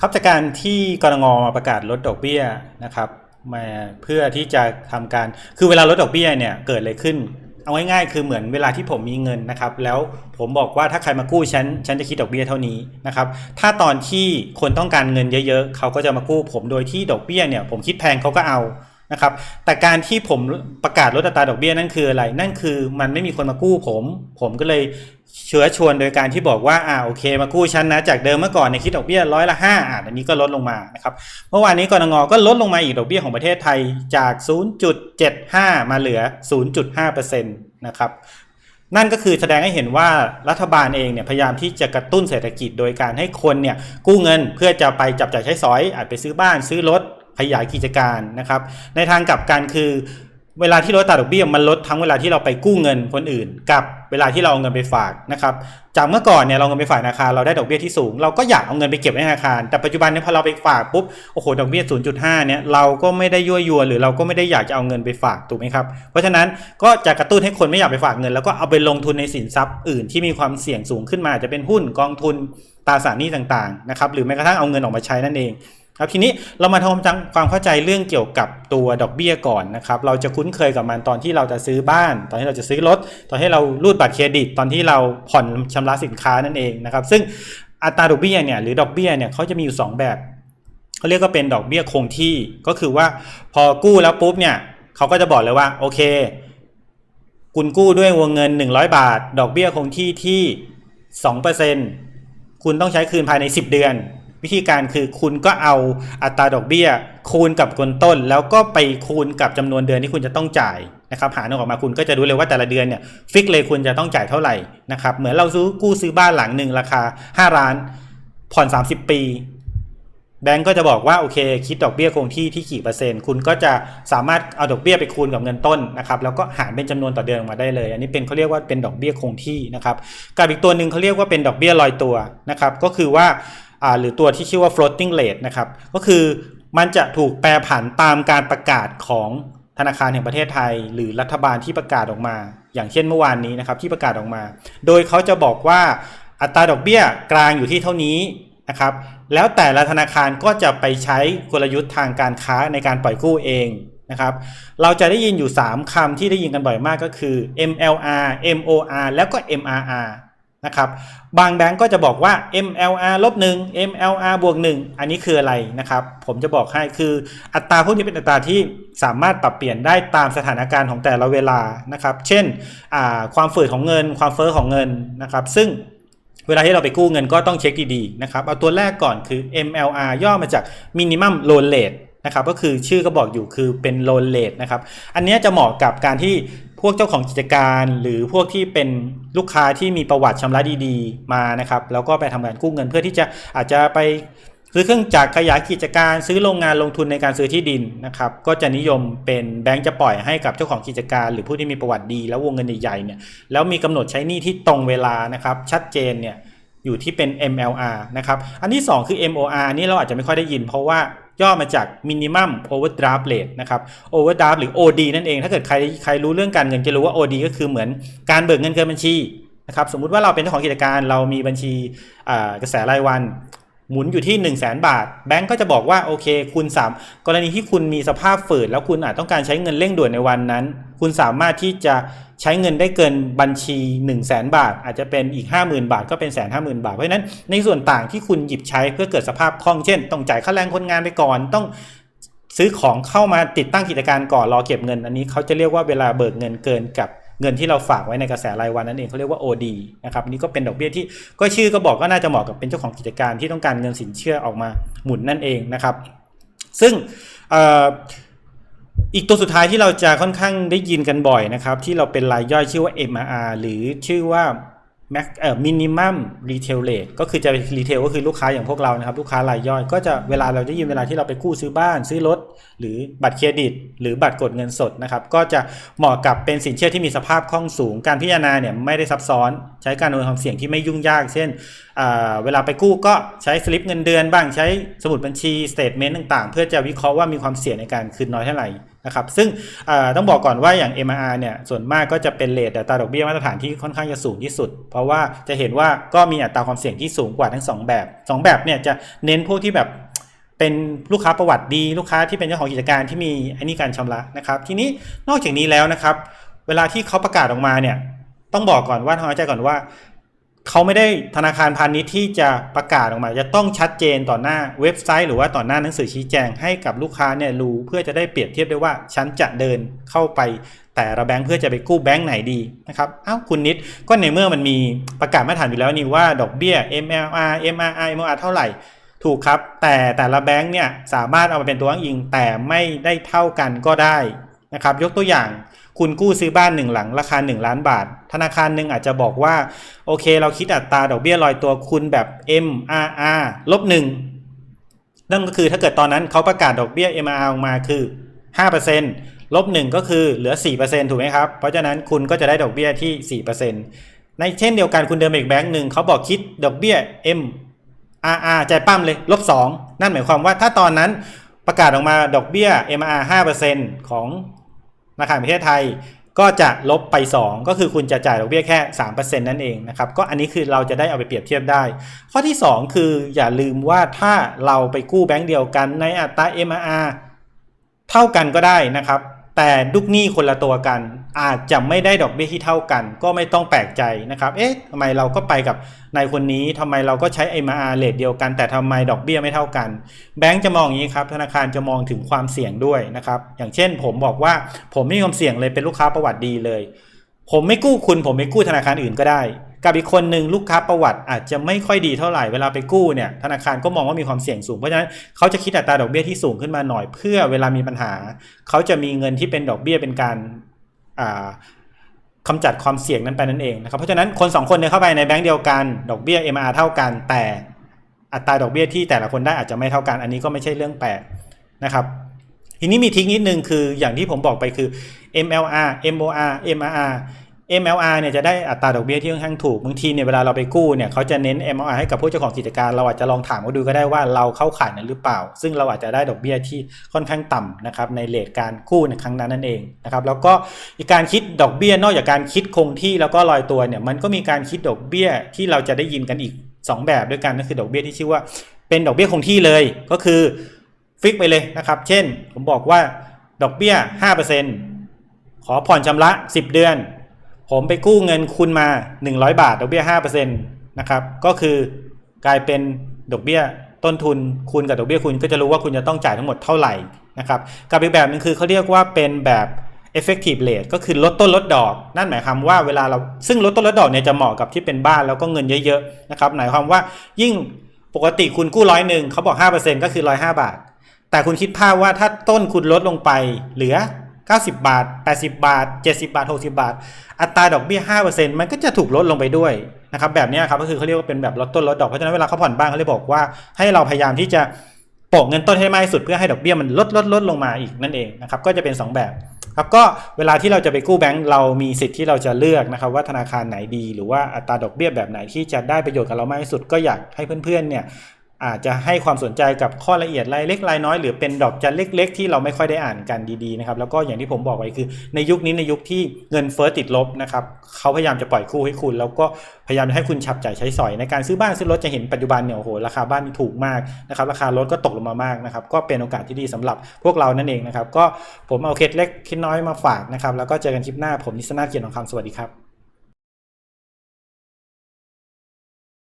ครับจากการที่กรงงมาประกาศลดดอกเบี้ยนะครับมาเพื่อที่จะทำการคือเวลาลดดอกเบี้ยเนี่ยเกิดอะไรขึ้น เอาง่ายๆคือเหมือนเวลาที่ผมมีเงินนะครับ แล้วผมบอกว่าถ้าใครมากู้ฉันฉันจะคิดดอกเบี้ยเท่านี้นะครับ ถ้าตอนที่คนต้องการเงินเยอะ ๆ เขาก็จะมากู้ผมโดยที่ดอกเบี้ยเนี่ยผมคิดแพงเขาก็เอา นะครับแต่การที่ผมประกาศลดอัตราดอกเบี้ยนั่นคืออะไร นั่นคือมันไม่มีคนมากู้ผม ผมก็เลยเชื้อชวนโดยการที่บอกว่าอ่าโอเค มากู้ฉันนะจากเดิมเมื่อก่อนเนี่ยคิดดอกเบี้ยร้อยละห้าอ่าอันนี้ก็ลดลงมานะครับเมื่อวานนี้กรงก็ลดลงมาอีกดอกเบี้ยของประเทศไทยจาก 0.75 มาเหลือ 0.5%นะครับนั่นก็คือแสดงให้เห็นว่ารัฐบาลเองเนี่ยพยายามที่จะกระตุ้นเศรษฐกิจโดยการให้คนเนี่ยกู้เงินเพื่อจะไปจับจ่ายใช้สอยอาจไปซื้อบ้านซื้อรถ ขยายกิจการนะครับ ในทางกลับกันคือเวลาที่ลดอัตราดอกเบี้ยมันลดทั้งเวลาที่เราไปกู้เงินคนอื่น กับเวลาที่เราเอาเงินไปฝากนะครับจากเมื่อก่อนเนี่ยเราเอาเงินไปฝากธนาคารเราได้ดอกเบี้ยที่สูง เราก็อยากเอาเงินไปเก็บไว้ในธนาคาร แต่ปัจจุบันเนี่ยพอเราไปฝากปุ๊บโอ้โหดอกเบี้ย 0.5 เนี่ยเราก็ไม่ได้ยั่วยวนหรือเราก็ไม่ได้อยากจะเอาเงินไปฝากถูกไหมครับเพราะฉะนั้นก็จะกระตุ้นให้คนไม่อยากไปฝากเงิน แล้วก็เอาไปลงทุนในสินทรัพย์อื่นที่มีความเสี่ยงสูงขึ้นมาจะเป็นหุ้นกองทุนตราสารหนี้ต่างๆนะครับหรือแม้กระทั่งเอาเงินออกมาใช้นั่นเอง ครับทีนี้เรามาทำความเข้าใจเรื่องเกี่ยวกับตัวดอกเบี้ยก่อนนะครับเราจะคุ้นเคยกับมันตอนที่เราจะซื้อบ้าน ตอนที่เราจะซื้อรถ ตอนที่เรารูดบัตรเครดิต ตอนที่เราผ่อนชำระสินค้านั่นเองนะครับ ซึ่งอัตราดอกเบี้ยเนี่ยหรือดอกเบี้ยเนี่ยเขาจะมีอยู่ 2 แบบเขาเรียกว่าเป็นดอกเบี้ยคงที่ก็คือว่าพอกู้แล้วปุ๊บเนี่ยเขาก็จะบอกเลยว่าโอเค คุณกู้ด้วยวงเงิน 100 บาท ดอกเบี้ยคงที่ที่2%คุณต้องใช้คืนภายใน 10 เดือน วิธีการคือคุณก็เอาอัตราดอกเบี้ย คูณกับเงินต้น แล้วก็ไปคูณกับจำนวนเดือนที่คุณจะต้องจ่ายนะครับหารออกมาคุณก็จะรู้เลยว่าแต่ละเดือนเนี่ยฟิกเลยคุณจะต้องจ่ายเท่าไหร่นะครับเหมือนเราซื้อกู้ซื้อบ้านหลังหนึ่งราคา 5 ล้าน ผ่อน 30 ปีแบงก์ก็จะบอกว่าโอเค คิดดอกเบี้ยคงที่ที่กี่เปอร์เซ็นต์คุณก็จะสามารถเอาดอกเบี้ยไปคูณกับเงินต้นนะครับแล้วก็หารเป็นจำนวนต่อเดือนออกมาได้เลย อันนี้เป็นเขาเรียกว่าเป็นดอกเบี้ยคงที่นะครับกับอีกตัวหนึ่งเขาเรียกว่าเป็นดอกเบี้ยลอยตัวนะครับก็คือว่า หรือตัวที่ชื่อว่า floating rate นะครับก็คือมันจะถูกแปรผันตามการประกาศของธนาคารแห่งประเทศไทย หรือรัฐบาลที่ประกาศออกมา อย่างเช่นเมื่อวานนี้นะครับที่ประกาศออกมา โดยเขาจะบอกว่าอัตราดอกเบี้ยกลางอยู่ที่เท่านี้นะครับแล้วแต่ละธนาคารก็จะไปใช้กลยุทธ์ทางการค้าในการปล่อยกู้เองนะครับเราจะได้ยินอยู่ 3คำที่ได้ยินกันบ่อยมากก็คือ MLR MOR แล้วก็ MRR นะครับบางแบงก์ก็จะบอกว่า MLR ลบ1 MLR บวก1อันนี้คืออะไรนะครับ ผมจะบอกให้คืออัตราพวกนี้เป็นอัตราที่สามารถปรับเปลี่ยนได้ตามสถานการณ์ของแต่ละเวลานะครับ เช่นความฝืดของเงิน ความเฟอ้อของเงินนะครับ ซึ่งเวลาที่เราไปกู้เงินก็ต้องเช็คดีๆนะครับ เอาตัวแรกก่อนคือ MLR ย่อมาจาก Minimum Loan Rate นะครับก็คือชื่อก็บอกอยู่คือเป็น Loan Rate นะครับ อันนี้จะเหมาะกับการที่ พวกเจ้าของกิจการหรือพวกที่เป็นลูกค้าที่มีประวัติชำระดีๆ มานะครับ แล้วก็ไปทำการกู้เงินเพื่อที่จะอาจจะไปซื้อเครื่องจักรขยายกิจการซื้อโรงงานลงทุนในการซื้อที่ดินนะครับก็จะนิยมเป็นแบงก์จะปล่อยให้กับเจ้าของกิจการ หรือผู้ที่มีประวัติดี แล้ววงเงินใหญ่ๆเนี่ยแล้วมีกำหนดใช้หนี้ที่ตรงเวลานะครับชัดเจนเนี่ยอยู่ที่เป็น MLR นะครับอันที่ 2 คือ MOR อันนี้เราอาจจะไม่ค่อยได้ยิน เพราะว่า ย่อมาจาก Minimum Overdraft Rate นะครับ Overdraft หรือ OD นั่นเอง ถ้าเกิดใครใครรู้เรื่องการเงินจะรู้ว่า OD ก็คือเหมือนการเบิกเงินเกินบัญชีนะครับ สมมุติว่าเราเป็นเจ้าของกิจการเรามีบัญชีกระแสรายวัน หมุนอยู่ที่ 1 0 0 0 0แบาท แบงก์ก็จะบอกว่าโอเคคุณสามกรณีที่คุณมีสภาพฝืดแล้วคุณอาจต้องการใช้เงินเร่งด่วนในวันนั้น คุณสามารถที่จะใช้เงินได้เกินบัญชี 1 0 0 0 0แบาท อาจจะเป็นอีก 50,000 บาทก็เป็นแสนห้าหมื่นบาท เพราะฉะนั้นในส่วนต่างที่คุณหยิบใช้เพื่อเกิดสภาพคล่องเช่นต้องจ่ายค่าแรงคนงานไปก่อนต้องซื้อของเข้ามาติดตั้งกิจการก่อนรอเก็บเงิน อันนี้เขาจะเรียกว่าเวลาเบิกเงินเกินกับ เงินที่เราฝากไว้ในกระแสรายวันนั่นเองเขาเรียกว่า OD นะครับนี่ก็เป็นดอกเบี้ยที่ก็ชื่อก็บอกก็น่าจะเหมาะกับเป็นเจ้าของกิจการที่ต้องการเงินสินเชื่อออกมาหมุนนั่นเองนะครับ ซึ่งอีกตัวสุดท้ายที่เราจะค่อนข้างได้ยินกันบ่อยนะครับ ที่เราเป็นรายย่อยชื่อว่า MRR หรือชื่อว่า Max เอ่อ Minimum Retail Rate ก็คือจะ Retail ก็คือลูกค้าอย่างพวกเรานะครับ ลูกค้ารายย่อยก็จะเวลาเราได้ยินเวลาที่เราไปกู้ซื้อบ้าน ซื้อรถ หรือบัตรเครดิต หรือบัตรกดเงินสดนะครับ ก็จะเหมาะกับเป็นสินเชื่อที่มีสภาพคล่องสูง การพิจารณาเนี่ยไม่ได้ซับซ้อน ใช้การโอนความเสี่ยงที่ไม่ยุ่งยาก เช่นเวลาไปกู้ก็ใช้สลิปเงินเดือนบ้างใช้สมุดบัญชีสเตทเมนต์ต่างๆ เพื่อจะวิเคราะห์ว่ามีความเสี่ยงในการคืนน้อยเท่าไหร่ นะครับซึ่งต้องบอกก่อนว่าอย่าง MR เนี่ยส่วนมากก็จะเป็นเลทอัตราดอกเบี้ยมาตรฐานที่ค่อนข้างจะสูงที่สุด เพราะว่าจะเห็นว่าก็มีอัตราความเสี่ยงที่สูงกว่าทั้งสองแบบสองแบบเนี่ยจะเน้นพวกที่แบบเป็นลูกค้าประวัติดีลูกค้าที่เป็นเจ้าของกิจการที่มีอันนี้การชำระนะครับทีนี้นอกจากนี้แล้วนะครับ เวลาที่เขาประกาศออกมาเนี่ยต้องบอกก่อนว่าทางใจก่อนว่า เขาไม่ได้ธนาคารพาณิชย์ที่จะประกาศออกมา จะต้องชัดเจนต่อหน้าเว็บไซต์ หรือว่าต่อหน้าหนังสือชี้แจงให้กับลูกค้าเนี่ยรู้เพื่อจะได้เปรียบเทียบได้ว่าฉันจะเดินเข้าไปแต่ละแบงค์เพื่อจะไปกู้แบงค์ไหนดีนะครับอ้าวคุณนิดก็ในเมื่อมันมีประกาศมาตรฐานอยู่แล้วนี่ว่าดอกเบี้ย MLR MRR MOR เท่าไหร่ถูกครับ แต่แต่ละแบงค์เนี่ยสามารถเอามาเป็นตัวอ้างอิงแต่ไม่ได้เท่ากันก็ได้นะครับ ยกตัวอย่าง คุณกู้ซื้อบ้านหนึ่งหลังราคา 1 ล้านบาท ธนาคารหนึ่งอาจจะบอกว่า โอเค เราคิดอัตราดอกเบี้ยลอยตัวคุณแบบ MRR ลบหนึ่งนั่นก็คือถ้าเกิดตอนนั้นเขาประกาศดอกเบี้ย MRR ออกมาคือ 5%ลบหนึ่งก็คือเหลือ 4%ถูกไหมครับ เพราะฉะนั้นคุณก็จะได้ดอกเบี้ยที่ 4%ในเช่นเดียวกันคุณเดินไปอีกแบงค์หนึ่งเขาบอกคิดดอกเบี้ย M RR ใจปั้มเลยลบ2นั่นหมายความว่าถ้าตอนนั้นประกาศออกมาดอกเบี้ย MR 5%ของ ธนาคารประเทศไทยก็จะลบไป 2 ก็คือคุณจะจ่ายดอกเบี้ยแค่ 3%นั่นเองนะครับก็อันนี้คือเราจะได้เอาไปเปรียบเทียบได้ ข้อที่ 2 คืออย่าลืมว่าถ้าเราไปกู้แบงก์เดียวกันในอัตรา MR เท่ากันก็ได้นะครับ แต่ลูกหนี้คนละตัวกัน อาจจะไม่ได้ดอกเบี้ยที่เท่ากัน ก็ไม่ต้องแปลกใจนะครับ เอ๊ะทำไมเราก็ไปกับนายคนนี้ทำไมเราก็ใช้ MR เลทเดียวกัน แต่ทำไมดอกเบี้ยไม่เท่ากัน แบงก์จะมองอย่างนี้ครับ ธนาคารจะมองถึงความเสี่ยงด้วยนะครับ อย่างเช่น ผมบอกว่าผมไม่มีความเสี่ยงเลยเป็นลูกค้าประวัติดีเลย ผมไม่กู้คุณ ผมไม่กู้ธนาคารอื่นก็ได้ กับอีกคนหนึ่งลูกค้าประวัติอาจจะไม่ค่อยดีเท่าไหร่เวลาไปกู้เนี่ยธนาคารก็มองว่ามีความเสี่ยงสูงเพราะฉะนั้นเขาจะคิดอัตราดอกเบี้ยที่สูงขึ้นมาหน่อยเพื่อเวลามีปัญหา เขาจะมีเงินที่เป็นดอกเบี้ยเป็นการคำจัดความเสี่ยงนั้นไปนั่นเองนะครับเพราะฉะนั้นคนสองคนเนี่ยเข้าไปในแบงก์เดียวกันดอกเบี้ย MR เท่ากัน แต่อัตราดอกเบี้ยที่แต่ละคนได้อาจจะไม่เท่ากัน อันนี้ก็ไม่ใช่เรื่องแปลกนะครับทีนี้มีทริคนิดนึงคืออย่างที่ผมบอกไปคือ MLR MOR MRR MLR เนี่ยจะได้อัตราดอกเบี้ยที่ค่อนข้างถูกบางทีเนี่ยเวลาเราไปกู้เนี่ยเขาจะเน้น MLR ให้กับผู้เจ้าของกิจการเราอาจจะลองถามเขาดูก็ได้ว่าเราเข้าข่ายนั้นหรือเปล่า ซึ่งเราอาจจะได้ดอกเบี้ยที่ค่อนข้างต่ำนะครับในเลทการกู้ในครั้งนั้นนั่นเองนะครับแล้วก็อีกการคิดดอกเบี้ยนอกจากการคิดคงที่แล้วก็ลอยตัวเนี่ยมันก็มีการคิดดอกเบี้ยที่เราจะได้ยินกันอีก 2 แบบด้วยกันก็คือดอกเบี้ยที่ชื่อว่าเป็นดอกเบี้ยคงที่เลยก็คือฟิกไปเลยนะครับ เช่นผมบอกว่าดอกเบี้ย 5%ขอผ่อนชำระ 10 เดือน ผมไปกู้เงินคุณมา 100 บาทดอกเบี้ย5%นะครับ ก็คือกลายเป็นดอกเบี้ยต้นทุนคูณกับดอกเบี้ยคุณก็จะรู้ว่าคุณจะต้องจ่ายทั้งหมดเท่าไหร่นะครับกับอีกแบบนึงคือเขาเรียกว่าเป็นแบบ effective rate ก็คือลดต้นลดดอก นั่นหมายความว่าเวลาเราซึ่งลดต้นลดดอกเนี่ยจะเหมาะกับที่เป็นบ้านแล้วก็เงินเยอะๆนะครับหมายความว่ายิ่งปกติคุณกู้ร้อยหนึ่งเขาบอก 5%ก็คือ 105 บาท แต่คุณคิดภาพว่าถ้าต้นคุณลดลงไปเหลือ 90 บาท 80 บาท 70 บาท 60 บาท อัตราดอกเบี้ย 5%มันก็จะถูกลดลงไปด้วยนะครับแบบนี้ครับก็คือเขาเรียกว่าเป็นแบบลดต้นลดดอกเพราะฉะนั้นเวลาเขาผ่อนบ้านเขาเลยบอกว่าให้เราพยายามที่จะโปะเงินต้นให้มากที่สุดเพื่อให้ดอกเบี้ยมันลดลดลดลงมาอีกนั่นเองนะครับก็จะเป็น 2 แบบครับก็เวลาที่เราจะไปกู้แบงก์เรามีสิทธิ์ที่เราจะเลือกนะครับว่าธนาคารไหนดี หรือว่าอัตราดอกเบี้ยแบบไหนที่จะได้ประโยชน์กับเรามากที่สุดก็อยากให้เพื่อนๆเนี่ย อาจจะให้ความสนใจกับข้อละเอียดรายเล็กรายน้อยหรือเป็นดอกจันเล็ก ๆ ที่เราไม่ค่อยได้อ่านกันดีๆนะครับแล้วก็อย่างที่ผมบอกไว้คือ ในยุคนี้ในยุคที่เงินเฟ้อติดลบนะครับเขาพยายามจะปล่อยกู้ให้คุณ แล้วก็พยายามให้คุณฉับจ่ายใช้สอยในการซื้อบ้านซื้อรถจะเห็นปัจจุบันเนี่ยโอ้โหราคาบ้านถูกมากนะครับราคารถก็ตกลงมามากนะครับก็เป็นโอกาสที่ดีสำหรับพวกเรานั่นเองนะครับก็ผมเอาเคล็ดเล็กเคล็ดน้อยมาฝากนะครับแล้วก็เจอกันคลิปหน้าผมนิสนาเกียรติของคำสวัสดีครับ